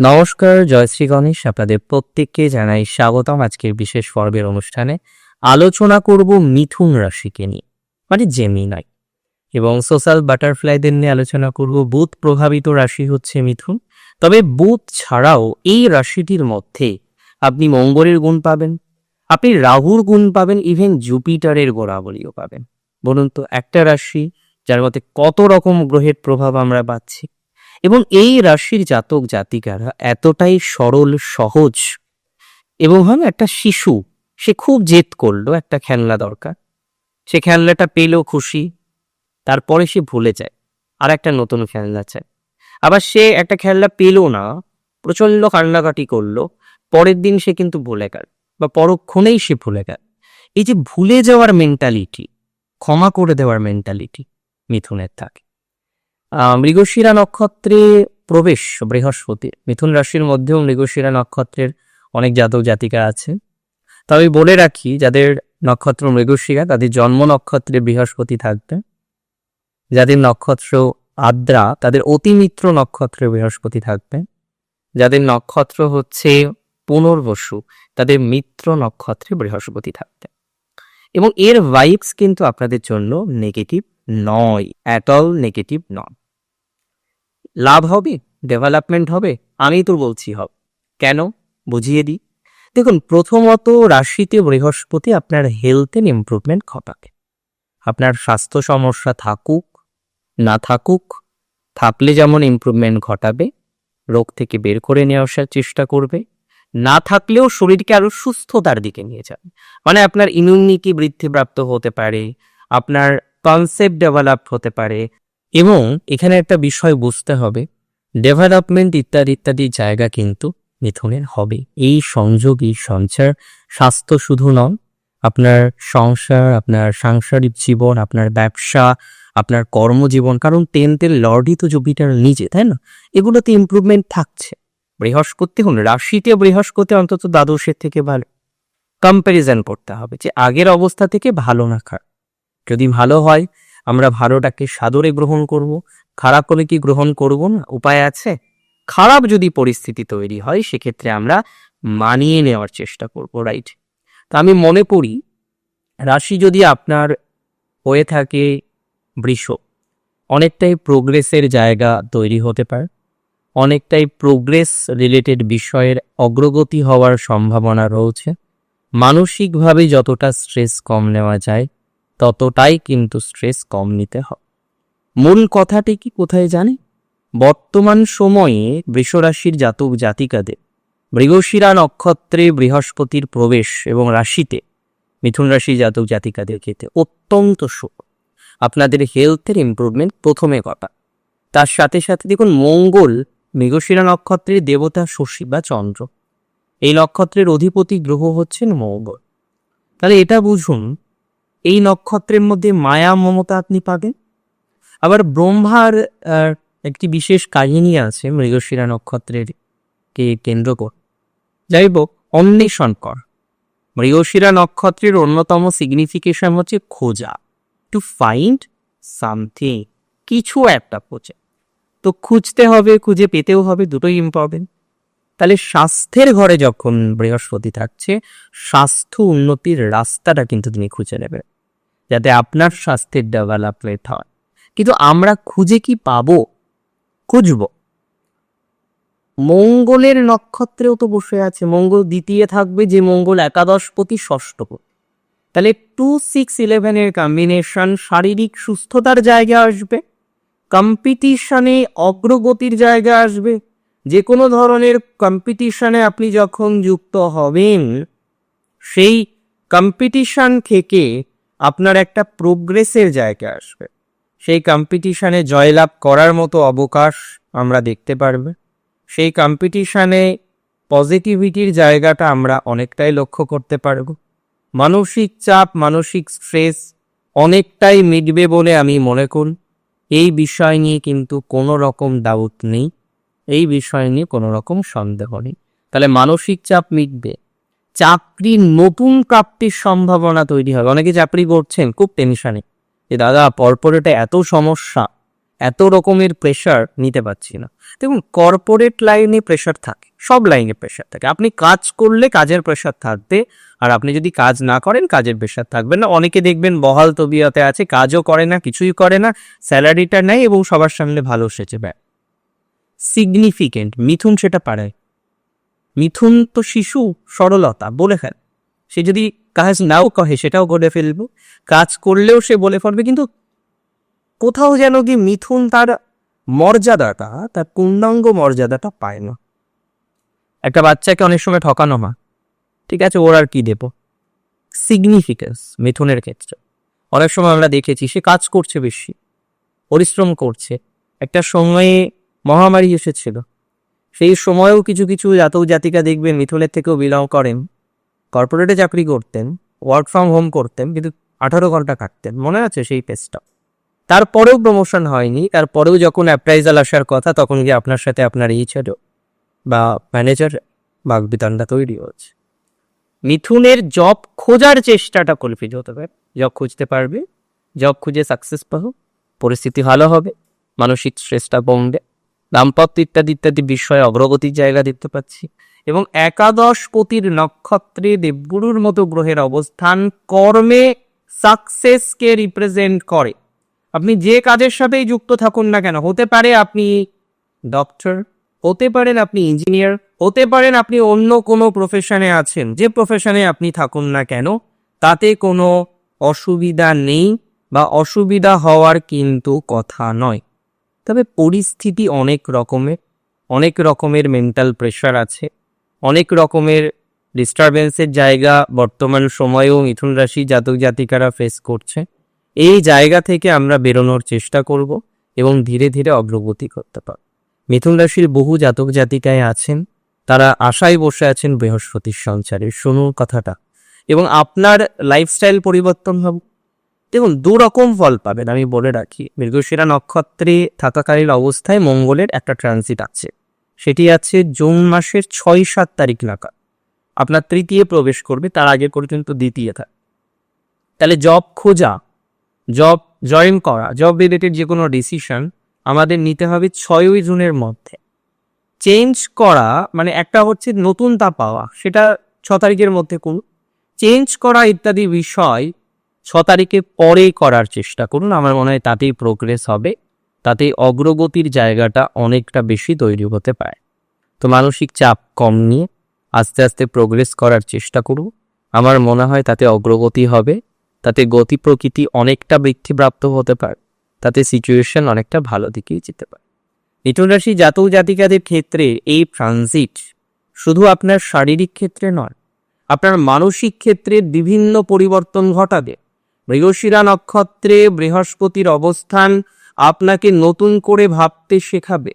নমস্কার জয়শ্রী গণেশ। আপনাদের প্রত্যেককে জানাই স্বাগতম আজকের বিশেষ পর্বের অনুষ্ঠানে। আলোচনা করব মিথুন রাশিকে নিয়ে মানে জেমিনাই এবং সোশ্যাল বাটারফ্লাইদের নিয়ে আলোচনা করব বুধ প্রভাবিত রাশি হচ্ছে মিথুন। তবে বুধ ছাড়াও এই রাশিটির মধ্যে আপনি মঙ্গলের গুণ পাবেন, আপনি রাহুর গুণ পাবেন ইভেন জুপিটারের গোড়াবলিও পাবেন। বলুন তো, একটা রাশি যার মধ্যে কত রকম গ্রহের প্রভাব আমরা পাচ্ছি? এবং এই রাশির জাতক জাতিকারা এতটাই সরল, সহজ এবং হয়, একটা শিশু, সে খুব জেদ করল, একটা খেলনা দরকার। সে খেলনাটা পেল খুশি, তারপরে সে ভুলে যায় আর একটা নতুন খেলনা চায়। আবার সে একটা খেলনা পেল না, প্রচণ্ড কান্নাকাটি করল, পরের দিন সে কিন্তু ভুলে গেল, বা পরক্ষণেই সে ভুলে গেল। এই যে ভুলে যাওয়ার মেন্টালিটি ক্ষমা করে দেওয়ার মেন্টালিটি মিথুনের থাকে। মৃগশিরা নক্ষত্রে প্রবেশ বৃহস্পতির মিথুন রাশির মধ্যেও মৃগশিরা নক্ষত্রের অনেক জাতক জাতিকা আছে। তবে বলে রাখি, যাদের নক্ষত্র মৃগশিরা, তাদের জন্ম নক্ষত্রে বৃহস্পতি থাকবে। যাদের নক্ষত্র আদ্রা, তাদের অতিমিত্র নক্ষত্রে বৃহস্পতি থাকবে। যাদের নক্ষত্র হচ্ছে পুনর্বসু, তাদের মিত্র নক্ষত্রে বৃহস্পতি থাকবে। এবং এর ভাইবস কিন্তু আপনাদের জন্য নেগেটিভ নয় অ্যাট অল নেগেটিভ নয়। লাভ হবে, ডেভেলপমেন্ট হবে, আমি তো বলছি হবে কেন? বুঝিয়ে দিই। দেখুন, প্রথমত রাশিতে বৃহস্পতি আপনার হেলথের ইম্প্রুভমেন্ট ঘটাবে। আপনার স্বাস্থ্য সমস্যা থাকুক, না থাকুক, থাকলে যেমন ইমপ্রুভমেন্ট ঘটাবে, রোগ থেকে বের করে নিয়ে আসার চেষ্টা করবে, না থাকলেও শরীরকে আরও সুস্থতার দিকে নিয়ে যাবে। মানে আপনার ইমিউনিটি বৃদ্ধিপ্রাপ্ত হতে পারে, আপনার কনসেপ্ট ডেভেলপ হতে পারে এবং এখানে একটা বিষয় বুঝতে হবে ডেভেলপমেন্ট ইত্যাদি ইত্যাদি জায়গা কিন্তু মিথুনের হবে। এই সংযোগ এই সঞ্চার স্বাস্থ্য শুধু নন, আপনার সংসার, আপনার সাংসারিক জীবন, আপনার ব্যবসা, আপনার কর্মজীবন, কারণ টেন্থের লর্ডই তো জুপিটার নিজে, তাই না? এগুলোতে ইমপ্রুভমেন্ট থাকছে। বৃহস্পতি দেখুন রাশিতে বৃহস্পতি অন্তত দ্বাদশের থেকে ভালো। কম্প্যারিজন করতে হবে যে আগের অবস্থা থেকে ভালো না খারাপ। যদি ভালো হয় আমরা ভালোটাকে সাদরে গ্রহণ করব, খারাপ হলে কি গ্রহণ করব না? উপায় আছে? খারাপ যদি পরিস্থিতি তৈরি হয়, সেক্ষেত্রে আমরা মানিয়ে নেওয়ার চেষ্টা করব রাইট তা আমি মনে করি, রাশি যদি আপনার হয়ে থাকে বৃষ, অনেকটাই প্রোগ্রেসের জায়গা তৈরি হতে পারে। অনেকটাই প্রোগ্রেস রিলেটেড বিষয়ের অগ্রগতি হওয়ার সম্ভাবনা রয়েছে। মানসিকভাবে যতটা স্ট্রেস কম নেওয়া যায় ততটাই কিন্তু স্ট্রেস কম নিতে হবে মূল কথাটি কি কোথায় জানে? বর্তমান সময়ে বৃষরাশির জাতক জাতিকাদের মৃগশিরা নক্ষত্রে বৃহস্পতির প্রবেশ এবং রাশিতে মিথুন রাশি জাতক জাতিকাদের ক্ষেত্রে অত্যন্ত শুভ। আপনাদের হেলথের ইমপ্রুভমেন্ট প্রথমে কথা তার সাথে সাথে দেখুন মঙ্গল মৃগশিরা নক্ষত্রের দেবতা, শশী বা চন্দ্র। এই নক্ষত্রের অধিপতি গ্রহ হচ্ছেন মঙ্গল। তাহলে এটা বুঝুন এই নক্ষত্রের মধ্যে মায়া, মমতা আপনি পাবেন। আবার ব্রহ্মার একটি বিশেষ কাহিনী আছে মৃগশিরা নক্ষত্রের কে কেন্দ্র করে। যাই হোক, অন্বেষণ কর। মৃগশিরা নক্ষত্রের অন্যতম সিগনিফিকেশন হচ্ছে খোঁজা। টু ফাইন্ড সামথিং কিছু একটা খোঁজে। তো খুঁজতে হবে, খুঁজে পেতেও হবে, দুটোই ইম্পর্টেন্ট তাহলে স্বাস্থ্যের ঘরে যখন বৃহস্পতি থাকছে, স্বাস্থ্য উন্নতির রাস্তাটা কিন্তু তিনি খুঁজে নেবে, যাতে আপনার স্বাস্থ্যের ডেভেলপমেন্ট হয়। কিন্তু আমরা খুঁজে কি পাবো? খুঁজব। মঙ্গলের নক্ষত্রেও তো বসে আছে। মঙ্গল দ্বিতীয় থাকবে, যে মঙ্গল একাদশপতি ষষ্ঠপতি। তাহলে টু সিক্স ইলেভেনের কম্বিনেশন শারীরিক সুস্থতার জায়গায় আসবে কম্পিটিশনে অগ্রগতির জায়গা আসবে। যে কোনো ধরনের কম্পিটিশনে আপনি যখন যুক্ত হবেন, সেই কম্পিটিশন থেকে আপনার একটা প্রোগ্রেসের জায়গা আসবে। সেই কম্পিটিশনে জয়লাভ করার মতো অবকাশ আমরা দেখতে পারবে। সেই কম্পিটিশনে পজিটিভিটির জায়গাটা আমরা অনেকটাই লক্ষ্য করতে পারব। মানসিক চাপ, মানসিক স্ট্রেস অনেকটাই মিটবে বলে আমি মনে করি। এই বিষয় নিয়ে কিন্তু কোনো রকম ডাউট নেই। এই বিষয় নিয়ে কোনো রকম সন্দেহ নেই। তাহলে মানসিক চাপ মিটবে। চাকরির নতুন প্রাপ্তির সম্ভাবনা তৈরি হবে। অনেকে চাকরি করছেন, খুব টেনশনে যে, দাদা কর্পোরেটে এত সমস্যা, এত রকমের প্রেশার নিতে পারছি না। দেখুন কর্পোরেট লাইনে প্রেশার থাকে, সব লাইনে প্রেশার থাকে। আপনি কাজ করলে কাজের প্রেশার থাকবে, আর আপনি যদি কাজ না করেন, কাজের প্রেশার থাকবে না। অনেকে দেখবেন বহাল তবিয়তে আছে, কাজও করে না, কিছুই করে না স্যালারিটা নেয় এবং সবার সামনে ভালো সেচে ব্যয় সিগনিফিকেন্ট মিথুন সেটা পারে মিথুন তো শিশু, সরলতা, বলে ফেল। সে যদি কাজ নাও কহে, সেটাও বলে ফেলব। কাজ করলেও সে বলে ফেলবে, কিন্তু কোথাও যেন কি মিথুন তার মর্যাদাটা, তার পূর্ণাঙ্গ মর্যাদাটা পায় না। একটা বাচ্চাকে অনেক সময় ঠকানো মা ঠিক আছে, ওর আর কি দেব? সিগনিফিকেন্স মিথুনের ক্ষেত্রে। অনেক সময় আমরা দেখেছি, সে কাজ করছে বেশি, পরিশ্রম করছে। একটা সময়ে মহামারী এসেছিল। সেই সময়েও কিছু কিছু জাতক জাতিকা দেখবেন মিথুনের থেকেও বিলং করেন। কর্পোরেটে চাকরি করতেন ওয়ার্ক ফ্রম হোম করতেন, কিন্তু আঠারো ঘণ্টা কাটতেন। মনে আছে সেই পেজটা তারপরেও প্রমোশন হয়নি। তারপরেও যখন অ্যাপ্রাইজাল আসার কথা, তখন গিয়ে আপনার সাথে আপনার এই ছিল বা ম্যানেজার বাগবিতানটা তৈরি হচ্ছে মিথুনের জব খোঁজার চেষ্টাটা কনফিউজ হতে পারে। জব খুঁজতে পারবে জব খুঁজে সাকসেস পাবো পরিস্থিতি ভালো হবে, মানসিক স্ট্রেসটা কমবে। দাম্পত্য ইত্যাদি ইত্যাদি বিষয়ে অগ্রগতির জায়গা দেখতে পাচ্ছি। এবং একাদশ পতির নক্ষত্রে দেবগুরুর মতো গ্রহের অবস্থান কর্মে সাকসেসকে রিপ্রেজেন্ট করে। আপনি যে কাজের সাথেই যুক্ত থাকুন না কেন, হতে পারে আপনি ডক্টর হতে পারেন আপনি ইঞ্জিনিয়ার হতে পারেন আপনি অন্য কোনো প্রফেশনে আছেন, যে প্রফেশনে আপনি থাকুন না কেন, তাতে কোনো অসুবিধা নেই বা অসুবিধা হওয়ার কিন্তু কথা নয়। তবে পরিস্থিতি অনেক রকমের অনেক রকমের মেন্টাল প্রেশার আছে, অনেক রকমের ডিস্টারবেন্সের জায়গা বর্তমান সময়েও মিথুন রাশি জাতক জাতিকারা ফেস করছে। এই জায়গা থেকে আমরা বেরোনোর চেষ্টা করব এবং ধীরে ধীরে অগ্রগতি করতে পারব। মিথুন রাশির বহু জাতক জাতিকায় আছেন, তারা আশায় বসে আছেন বৃহস্পতির সঞ্চারে। শুনুন কথাটা। এবং আপনার লাইফস্টাইল পরিবর্তন হবে। দেখুন, দু রকম ফল পাবেন, আমি বলে রাখি। মৃগশিরা নক্ষত্রে থাকাকালীন অবস্থায় মঙ্গলের একটা ট্রানজিট আছে। সেটি আছে জুন মাসের ছয় সাত তারিখ নাগাদ। আপনার তৃতীয় প্রবেশ করবে, তার আগে পর্যন্ত দ্বিতীয় থাকে। তাহলে জব খোঁজা জব জয়েন করা জব রিলেটেড যে কোনো ডিসিশন আমাদের নিতে হবে ছয়ই জুনের মধ্যে। চেঞ্জ করা মানে একটা হচ্ছে নতুনতা পাওয়া, সেটা ছ তারিখের মধ্যে করুন। চেঞ্জ করা ইত্যাদি বিষয় ছ তারিখে পরে করার চেষ্টা করুন। আমার মনে হয় তাতেই প্রোগ্রেস হবে। তাতে অগ্রগতির জায়গাটা অনেকটা বেশি তৈরি হতে পারে। তো মানসিক চাপ কম নিয়ে আস্তে আস্তে প্রোগ্রেস করার চেষ্টা করুন। আমার মনে হয় তাতে অগ্রগতি হবে। তাতে গতি প্রকৃতি অনেকটা বৃদ্ধিপ্রাপ্ত হতে পারে। তাতে সিচুয়েশন অনেকটা ভালো দিকেই যেতে পারে। মিথুন রাশি জাতক জাতিকাদের ক্ষেত্রে এই ট্রানজিট শুধু আপনার শারীরিক ক্ষেত্রে নয়, আপনার মানসিক ক্ষেত্রে বিভিন্ন পরিবর্তন ঘটাবে। মৃগশিরা নক্ষত্রে বৃহস্পতির অবস্থান আপনাকে নতুন করে ভাবতে শেখাবে।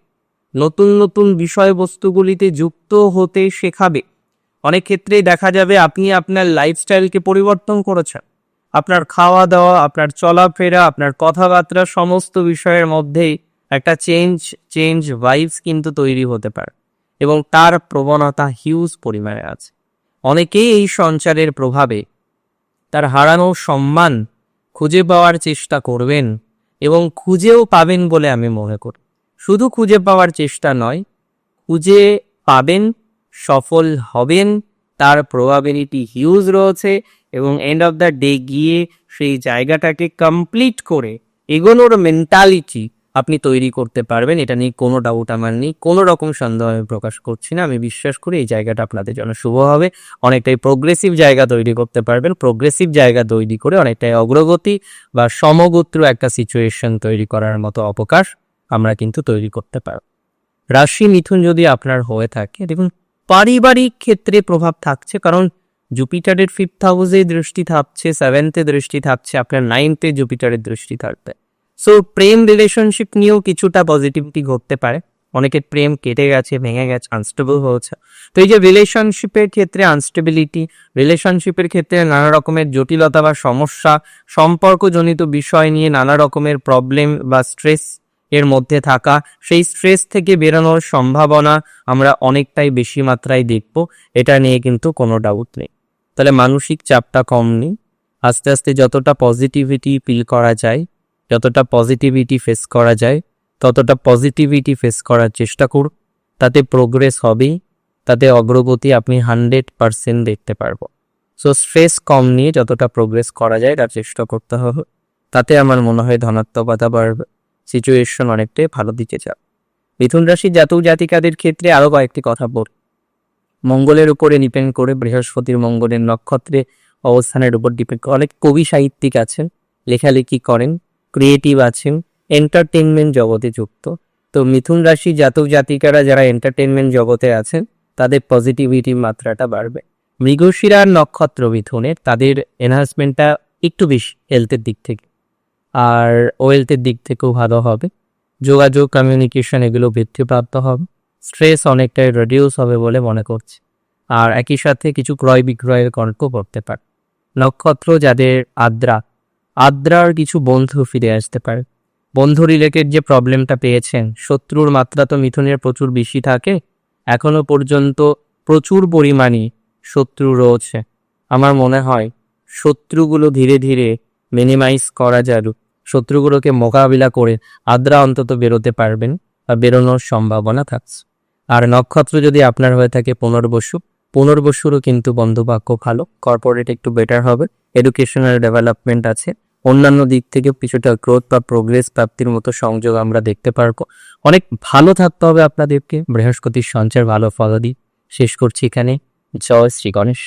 নতুন নতুন বিষয়বস্তুগুলিতে যুক্ত হতে শেখাবে। অনেক ক্ষেত্রেই দেখা যাবে আপনি আপনার লাইফস্টাইলকে পরিবর্তন করেছেন। আপনার খাওয়া দাওয়া আপনার চলাফেরা, আপনার কথাবার্তা সমস্ত বিষয়ের মধ্যেই একটা চেঞ্জ চেঞ্জ ভাইবস কিন্তু তৈরি হতে পারে এবং তার প্রবণতা হিউজ পরিমাণে আছে। অনেকেই এই সঞ্চারের প্রভাবে তার হারানো সম্মান খুঁজে পাওয়ার চেষ্টা করবেন এবং খুঁজেও পাবেন বলে আমি মনে করি। শুধু খুঁজে পাওয়ার চেষ্টা নয়, খুঁজে পাবেন, সফল হবেন, তার প্রবাবিলিটি হিউজ রয়েছে এবং এন্ড অফ দ্য ডে গিয়ে সেই জায়গাটাকে কমপ্লিট করে এগোনোর মেন্টালিটি আপনি তৈরি করতে পারবেন। এটা নিয়ে কোনো ডাউট আমার নেই। কোনো রকম সন্দেহ আমি প্রকাশ করছি না। আমি বিশ্বাস করি এই জায়গাটা আপনাদের জন্য শুভ হবে। অনেকটাই প্রোগ্রেসিভ জায়গা তৈরি করতে পারবেন। প্রোগ্রেসিভ জায়গা তৈরি করে অনেকটাই অগ্রগতি বা সমগোত্র একটা সিচুয়েশন তৈরি করার মতো অবকাশ আমরা কিন্তু তৈরি করতে পারব। রাশি মিথুন যদি আপনার হয়ে থাকে, দেখুন, পারিবারিক ক্ষেত্রে প্রভাব থাকছে কারণ জুপিটারের ফিফথ হাউসে দৃষ্টি থাকছে সেভেন্থে দৃষ্টি থাকছে আপনার নাইনথে জুপিটারের দৃষ্টি থাকবে। সো প্রেম রিলেশনশিপ নিয়েও কিছুটা পজিটিভিটি ঘটতে পারে। অনেকের প্রেম কেটে গেছে, ভেঙে গেছে আনস্টেবল হয়েছে। তো এই যে রিলেশনশিপের ক্ষেত্রে আনস্টেবিলিটি রিলেশনশিপের ক্ষেত্রে নানা রকমের জটিলতা বা সমস্যা, সম্পর্কজনিত বিষয় নিয়ে নানা রকমের প্রবলেম বা স্ট্রেস এর মধ্যে থাকা, সেই স্ট্রেস থেকে বেরোনোর সম্ভাবনা আমরা অনেকটাই বেশি মাত্রায় দেখব। এটা নিয়ে কিন্তু কোনো ডাউট নেই। তাহলে মানসিক চাপটা কম নেই। আস্তে আস্তে যতটা পজিটিভিটি ফিল করা যায় যতটা পজিটিভিটি ফেস করা যায়, ততটা পজিটিভিটি ফেস করার চেষ্টা করুন। তাতে প্রোগ্রেস হবেই, তাতে অগ্রগতি আপনি হান্ড্রেড পারসেন্ট দেখতে পারব। সো স্ট্রেস কম নিয়ে যতটা প্রোগ্রেস করা যায়, তার চেষ্টা করতে হবে। তাতে আমার মনে হয় ধনাত্মকতা বাড়বে। সিচুয়েশন অনেকটাই ভালো দিকে যাবে। মিথুন রাশি জাতক জাতিকাদের ক্ষেত্রে আরও কয়েকটি কথা বল। মঙ্গলের উপরে ডিপেন্ড করে বৃহস্পতির মঙ্গলের নক্ষত্রে অবস্থানের উপর ডিপেন্ড করে। অনেক কবি সাহিত্যিক আছেন, লেখালেখি করেন। ক্রিয়েটিভ আছেন এন্টারটেনমেন্ট জগতে যুক্ত। তো মিথুন রাশি জাতক জাতিকারা যারা এন্টারটেনমেন্ট জগতে আছেন, তাদের পজিটিভিটির মাত্রাটা বাড়বে। মৃগশিরার নক্ষত্র মিথুনের, তাদের এনহান্সমেন্টটা একটু বেশি হেলথের দিক থেকে। আর ওয়েলথের দিক থেকেও ভালো হবে। যোগাযোগ কমিউনিকেশন এগুলো বৃদ্ধিপ্রাপ্ত হবে। স্ট্রেস অনেকটাই রিডিউস হবে বলে মনে করছি। আর একই সাথে কিছু ক্রয় বিক্রয়ের কণ্ঠ করতে পারে। নক্ষত্র যাদের আদ্রা আদ্রার কিছু বন্ধু ফিরে আসতে পারে। বন্ধু রিলেটেড যে প্রবলেমটা পেয়েছেন, শত্রুর মাত্রা তো মিথুনের প্রচুর বেশি থাকে, এখনও পর্যন্ত প্রচুর পরিমাণে শত্রু রয়েছে। আমার মনে হয়, শত্রুগুলো ধীরে ধীরে মিনিমাইজ করা যাবে। শত্রুগুলোকে মোকাবিলা করে আদ্রা অন্তত বেরোতে পারবেন বা বেরোনোর সম্ভাবনা থাকছে। আর নক্ষত্র যদি আপনার হয়ে থাকে পুনর্বসু, পুনর্বসুরও কিন্তু বন্ধুবাক্য ভালো। কর্পোরেট একটু বেটার হবে। এডুকেশনাল ডেভেলপমেন্ট আছে। অন্যান্য দিক থেকে কিছুটা গ্রোথ বা প্রোগ্রেস প্রাপ্তির মতো সংযোগ আমরা দেখতে পারব। অনেক ভালো থাকতে হবে আপনাদেরকে। বৃহস্পতির সঞ্চার ভালো ফল দিই শেষ করছি এখানে। জয় শ্রী গণেশ।